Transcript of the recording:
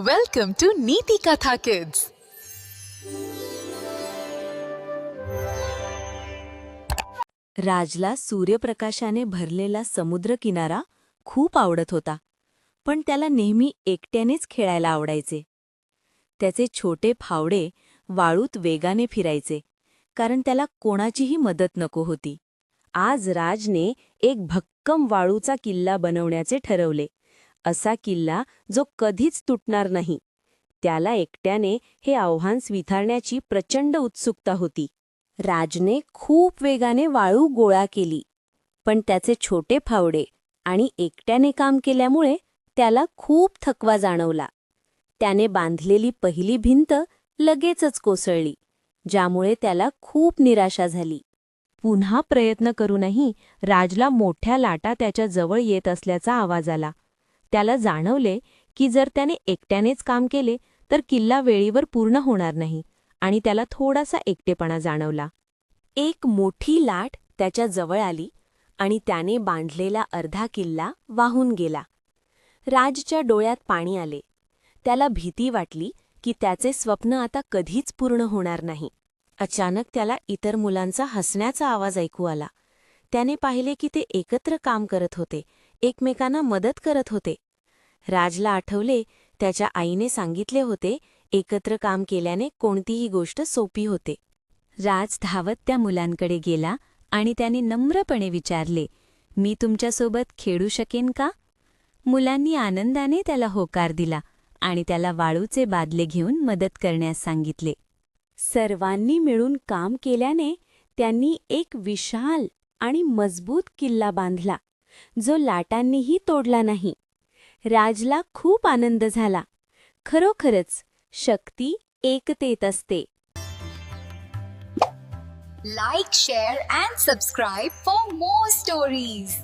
Welcome to नीति कथा kids राजला सूर्यप्रकाशाने भरलेला समुद्र किनारा खूप आवडत होता पण त्याला नेहमी एकट्यानेच खेळायला आवडायचे. त्याचे छोटे फावडे वाळूत वेगाने फिरायचे कारण त्याला कोणाचीही मदत नको होती. आज राजने एक भक्कम वाळूचा किल्ला बनवण्याचे ठरवले. असा किल्ला जो कधीच तुटणार नाही. त्याला एकट्याने हे आव्हान स्वीकारण्याची प्रचंड उत्सुकता होती. राजने खूप वेगाने वाळू गोळा केली. पण त्याचे छोटे फावडे आणि एकट्याने काम केल्यामुळे त्याला खूप थकवा जाणवला. त्याने बांधलेली पहिली भिंत लगेचच कोसळली ज्यामुळे त्याला खूप निराशा झाली. पुन्हा प्रयत्न करूनही राजला मोठ्या लाटा त्याच्याजवळ येत असल्याचा आवाज आला. त्याला जाणवले की जर त्याने एकट्यानेच काम केले तर किल्ला वेळीवर पूर्ण होणार नाही आणि त्याला थोडासा एकटेपणा जाणवला. एक मोठी लाट त्याच्याजवळ आली आणि त्याने बांधलेला अर्धा किल्ला वाहून गेला. राजच्या डोळ्यात पाणी आले. त्याला भीती वाटली की त्याचे स्वप्न आता कधीच पूर्ण होणार नाही. अचानक त्याला इतर मुलांचा हसण्याचा आवाज ऐकू आला. त्याने पाहिले की ते एकत्र काम करत होते एकमेकांना मदत करत होते. राजला आठवले त्याच्या आईने सांगितले होते एकत्र काम केल्याने कोणतीही गोष्ट सोपी होते. राज धावत त्या मुलांकडे गेला आणि त्याने नम्रपणे विचारले मी तुमच्यासोबत खेळू शकेन का? मुलांनी आनंदाने त्याला होकार दिला आणि त्याला वाळूचे बादले घेऊन मदत करण्यास सांगितले. सर्वांनी मिळून काम केल्याने त्यांनी एक विशाल आणि मजबूत किल्ला बांधला जो लाटांनीही तोडला नाही. राजला खूप आनंद झाला. खरोखरच शक्ती एकतेत असते. Like share and subscribe for more stories